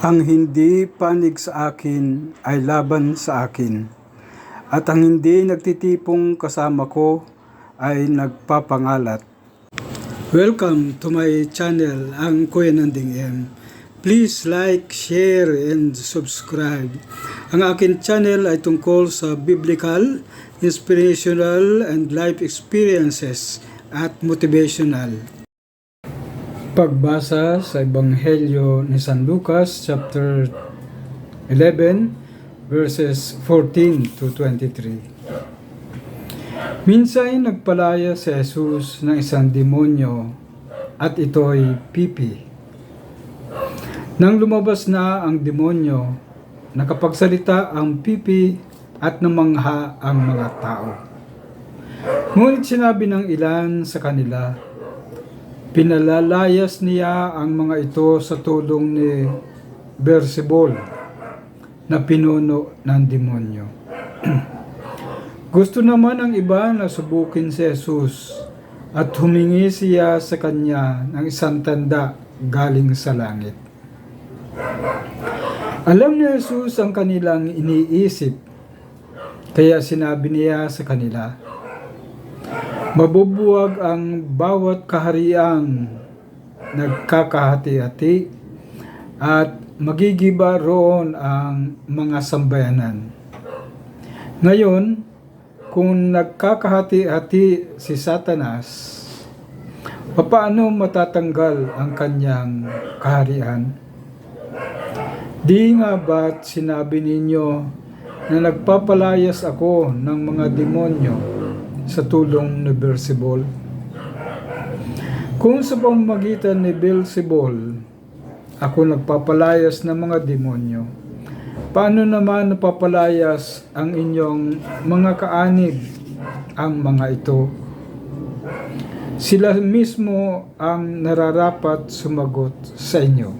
Ang hindi panig sa akin ay laban sa akin, at ang hindi nagtitipong kasama ko ay nagpapangalat. Welcome to my channel, ang Kuya Nanding M. Please like, share, and subscribe. Ang akin channel ay tungkol sa biblical, inspirational, and life experiences at motivational. Pagbasa sa Ebanghelyo ni San Lucas chapter 11 verses 14 to 23. Minsan nagpalaya si Jesus ng isang demonyo at ito'y pipi. Nang lumabas na ang demonyo, nakapagsalita ang pipi at namangha ang mga tao. Ngunit sinabi ng ilan sa kanila, Pinalalayas niya ang mga ito sa tulong ni Bersebol na pinuno ng demonyo. Gusto naman ng iba na subukin si Jesus at humingi siya sa kanya ng isang tanda galing sa langit. Alam ni Jesus ang kanilang iniisip, kaya sinabi niya sa kanila, Mabubuwag ang bawat kahariang nagkakahati-hati at magigiba roon ang mga sambayanan. Ngayon, kung nagkakahati-hati si Satanas, papaano matatanggal ang kanyang kaharian? Di nga ba't sinabi ninyo na nagpapalayas ako ng mga demonyo sa tulong ni Beelzebul. Kung sa pamamagitan ni Beelzebul, ako nagpapalayas ng mga demonyo, paano naman napapalayas ang inyong mga kaanib ang mga ito? Sila mismo ang nararapat sumagot sa inyo.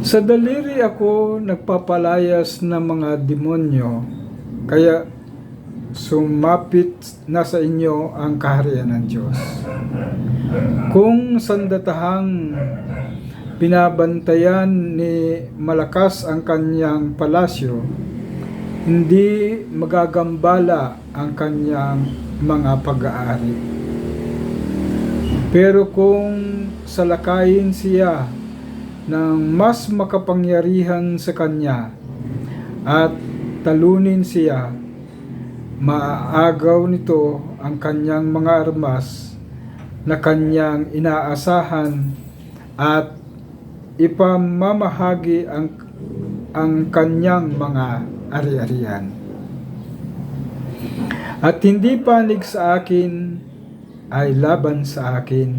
Sa daliri ako nagpapalayas ng mga demonyo, kaya sumapit na sa inyo ang kaharian ng Diyos. Kung sandatahang binabantayan ni malakas ang kanyang palasyo, hindi magagambala ang kanyang mga pag-aari. Pero kung salakayin siya ng mas makapangyarihan sa kanya at talunin siya, maaagaw nito ang kanyang mga armas na kanyang inaasahan at ipamamahagi ang, ang kanyang mga ari-arian. At hindi panig sa akin ay laban sa akin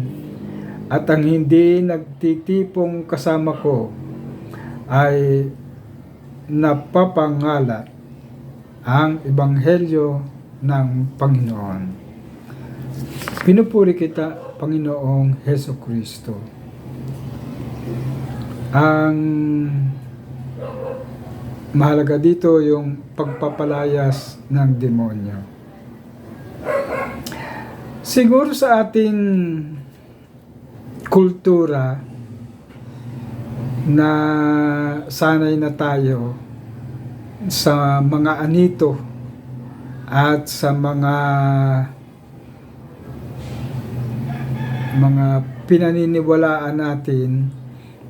at ang hindi nagtitipong kasama ko ay napapangalat ang Ebanghelyo ng Panginoon. Pinupuri kita, Panginoong Heso Kristo. Ang mahalaga dito yung pagpapalayas ng demonyo. Siguro sa ating kultura na sanay na tayo sa mga anito at sa mga mga pinaniniwalaan natin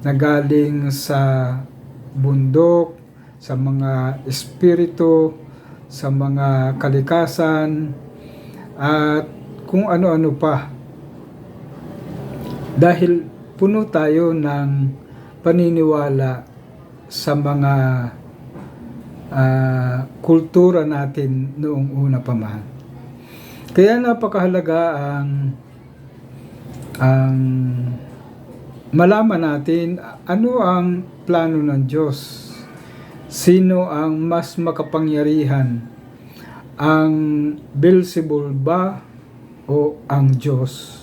na galing sa bundok, sa mga espiritu, sa mga kalikasan, at kung ano-ano pa. Dahil puno tayo ng paniniwala sa mga uh, kultura natin noong una pa man. Kaya napakahalaga ang ang malaman natin ano ang plano ng Diyos. Sino ang mas makapangyarihan? Ang Beelzebul ba o ang Diyos?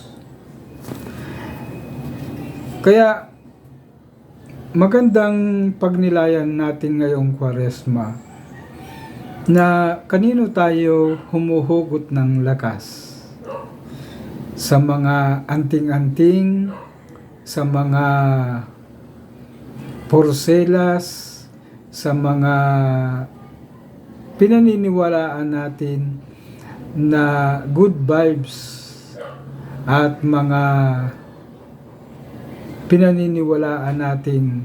Kaya magandang pagnilayan natin ngayong kwaresma na kanino tayo humuhugot ng lakas? Sa mga anting-anting, sa mga porselas, sa mga pinaniniwalaan natin na good vibes at mga pinaniniwalaan natin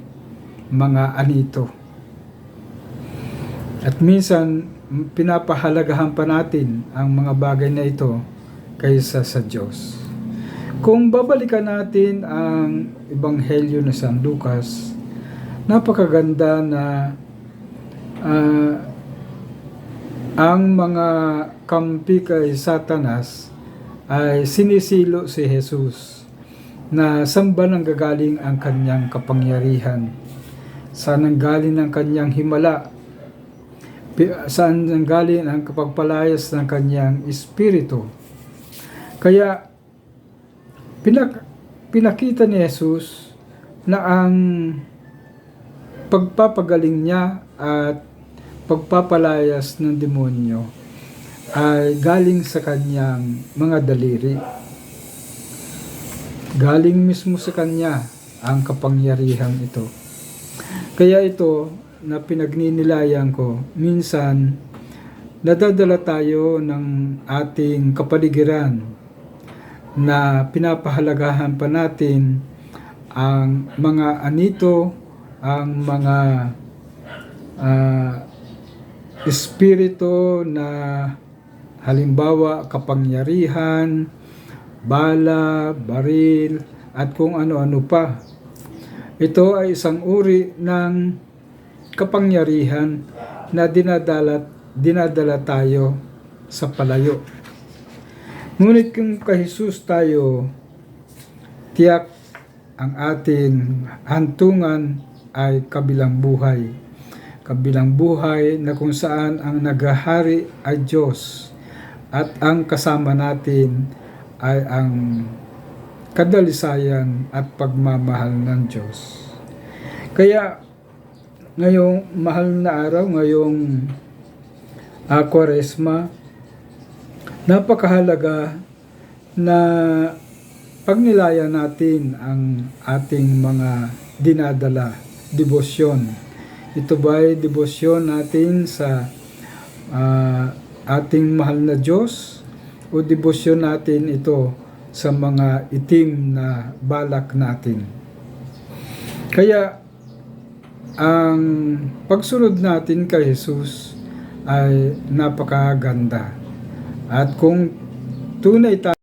mga anito. At minsan, pinapahalagahan pa natin ang mga bagay na ito kaysa sa Diyos. Kung babalikan natin ang Ebanghelyo ng San Lucas, napakaganda na ah, ang mga kampi kay Satanas ay sinisilo si Jesus na saan ba nang gagaling ang kanyang kapangyarihan? Saan ang galing ang kanyang himala? Saan ang galing ang kapagpalayas ng kanyang espiritu? Kaya pinak pinakita ni Jesus na ang pagpapagaling niya at pagpapalayas ng demonyo ay galing sa kanyang mga daliri. Galing mismo sa kanya ang kapangyarihan ito. Kaya ito na pinagninilayan ko, minsan nadadala tayo ng ating kapaligiran na pinapahalagahan pa natin ang mga anito, ang mga ah, espiritu na halimbawa kapangyarihan, bala, baril, at kung ano-ano pa. Ito ay isang uri ng kapangyarihan na dinadala, dinadala tayo sa palayo. Ngunit kung kay Jesus tayo, tiyak ang ating hantungan ay kabilang buhay. Kabilang buhay na kung saan ang naghahari ay Diyos at ang kasama natin ay ang kadalisayan at pagmamahal ng Diyos. Kaya ngayong mahal na araw, ngayong uh, Kwaresma, napakahalaga na pagnilayan natin ang ating mga dinadala, debosyon. Ito ba ay debosyon natin sa ah, ating mahal na Diyos o debosyon natin ito sa mga itim na balak natin? Kaya ang pagsunod natin kay Jesus ay napakaganda. At kung tunay tayo